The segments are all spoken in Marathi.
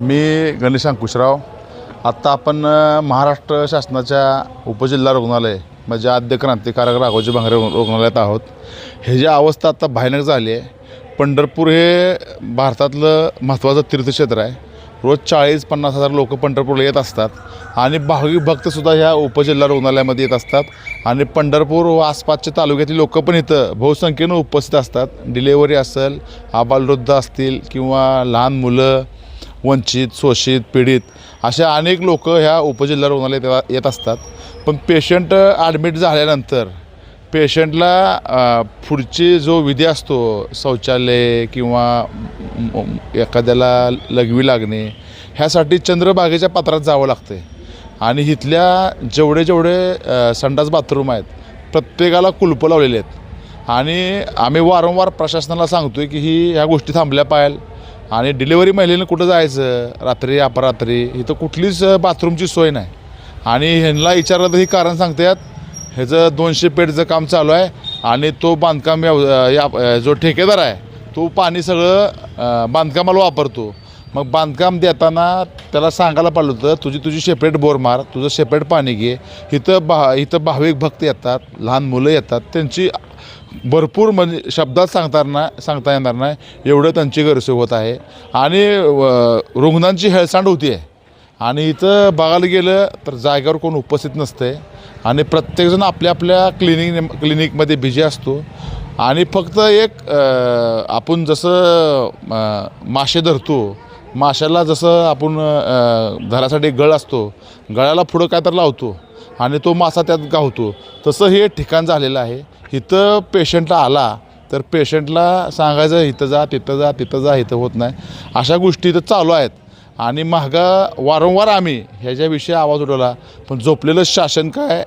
मी गणेश अंकुशराव. आत्ता आपण महाराष्ट्र शासनाच्या उपजिल्हा रुग्णालय म्हणजे आद्य क्रांतिकारक राघोजी भांगरे रुग्णालयात आहोत. हे जी अवस्था आत्ता भयानक झाली आहे. पंढरपूर हे भारतातलं महत्त्वाचं तीर्थक्षेत्र आहे. रोज चाळीस पन्नास हजार लोक पंढरपूरला येत असतात आणि भावी भक्तसुद्धा ह्या उपजिल्हा रुग्णालयामध्ये येत असतात. आणि पंढरपूर व आसपासच्या तालुक्यातील लोक पण इथं बहुसंख्येनं उपस्थित असतात. डिलेवरी असेल आबालवृद्ध असतील किंवा लहान मुलं वंचित शोषित पीडित अशा अनेक लोक ह्या उपजिल्हा रुग्णालयात येत असतात. पण पेशंट ॲडमिट झाल्यानंतर पेशंटला पुढची जो विधी असतो शौचालय किंवा एखाद्याला लघवी लागणे ह्यासाठी चंद्रबागेच्या पात्रात जावं लागते आणि इथल्या जेवढे जेवढे संडास बाथरूम आहेत प्रत्येकाला कुलपं लावलेले आहेत. आणि आम्ही वारंवार प्रशासनाला सांगतो आहे की ही ह्या गोष्टी थांबल्या पाहिजे आणि डिलिव्हरी महिलेनं कुठं जायचं? रात्री अपरात्री इथं कुठलीच बाथरूमची सोय नाही. आणि ह्यांना विचारलं तर ही कारण सांगतात ह्याचं दोनशे पेटचं काम चालू आहे आणि तो बांधकाम व्यव या जो ठेकेदार आहे तो पाणी सगळं बांधकामाला वापरतो. मग बांधकाम देताना त्याला सांगायला पाहिलं होतं तुझी तुझी सेपरेट बोर मार तुझं सेपरेट पाणी घे. इथं बा इथं भाविक भक्त येतात लहान मुलं येतात. त्यांची भरपूर म्हणजे शब्दात सांगताना सांगता येणार नाही. एवढं त्यांची गैरसोय होत आहे. आणि व- रुग्णांची हेळसांड होती आहे आणि इथं बघायला गेलं तर जागेवर कोण उपस्थित नसते आणि प्रत्येकजण आपल्या आपल्या क्लिनिक क्लिनिकमध्ये बिझी असतो. आणि फक्त एक आपण जसं मासे धरतो माशाला जसं आपण धरासाठी गळ असतो गळ्याला पुढं काय तर लावतो आणि तो मासा त्यात गावतो. तसं हे ठिकाण झालेलं आहे. इथं पेशंटला आला तर पेशंटला सांगायचं इथं जा तिथं जा तिथं जा इथं होत नाही. अशा गोष्टी इथं चालू आहेत. आणि महागा वारंवार आम्ही ह्याच्याविषयी आवाज उठवला. पण झोपलेलं शासन काय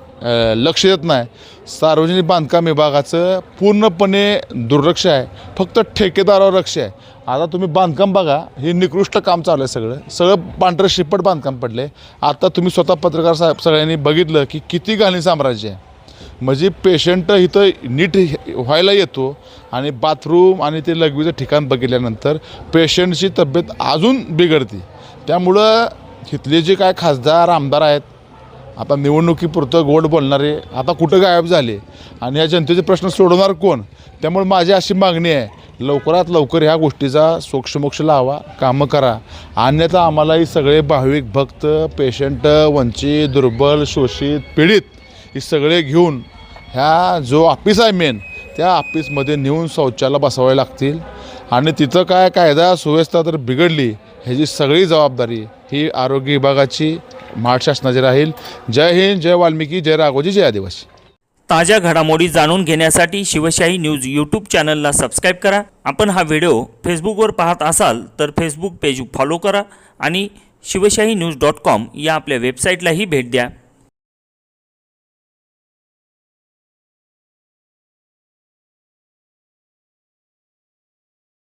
लक्ष देत नाही. सार्वजनिक बांधकाम विभागाचं पूर्णपणे दुर्लक्ष आहे. फक्त ठेकेदारावर लक्ष आहे. आता तुम्ही बांधकाम बघा हे निकृष्ट काम चालू आहे सगळं. सगळं पांढरं शिपट बांधकाम पडले आता तुम्ही स्वतः पत्रकार साहेब सगळ्यांनी बघितलं की किती घाणी साम्राज्य आहे. म्हणजे पेशंट इथं नीट व्हायला येतो आणि बाथरूम आणि ते लघवीचं ठिकाण बघितल्यानंतर पेशंटची तब्येत अजून बिघडते. त्यामुळं इथले जे काय खासदार आमदार आहेत आता निवडणुकीपुरतं गोड बोलणारे आता कुठं गायब झाले आणि या जनतेचे प्रश्न सोडवणार कोण? त्यामुळे माझी अशी मागणी आहे लवकरात लवकर ह्या गोष्टीचा सोक्षमोक्ष लावा कामं करा. अन्यथा आम्हालाही सगळे भाविक भक्त पेशंट वंचित दुर्बल शोषित पीडित हे सगळे घेऊन ह्या जो ऑफिस आहे मेन त्या ऑफिसमध्ये नेऊन शौचाला बसवावे लागतील. आणि तिथं काय कायदा सुव्यवस्था तर बिघडली ह्याची सगळी जबाबदारी ही आरोग्य विभागाची महाराष्ट्र शासनाची राहील. जय हिंद जय वाल्मिकी जय राघोजी जय आदिवासी. ताज्या घडामोडी जाणून घेण्यासाठी शिवशाही न्यूज यूट्यूब चॅनलला सबस्क्राईब करा. आपण हा व्हिडिओ फेसबुकवर पाहत असाल तर फेसबुक पेज फॉलो करा आणि शिवशाही न्यूज डॉट कॉम या आपल्या वेबसाईटलाही भेट द्या.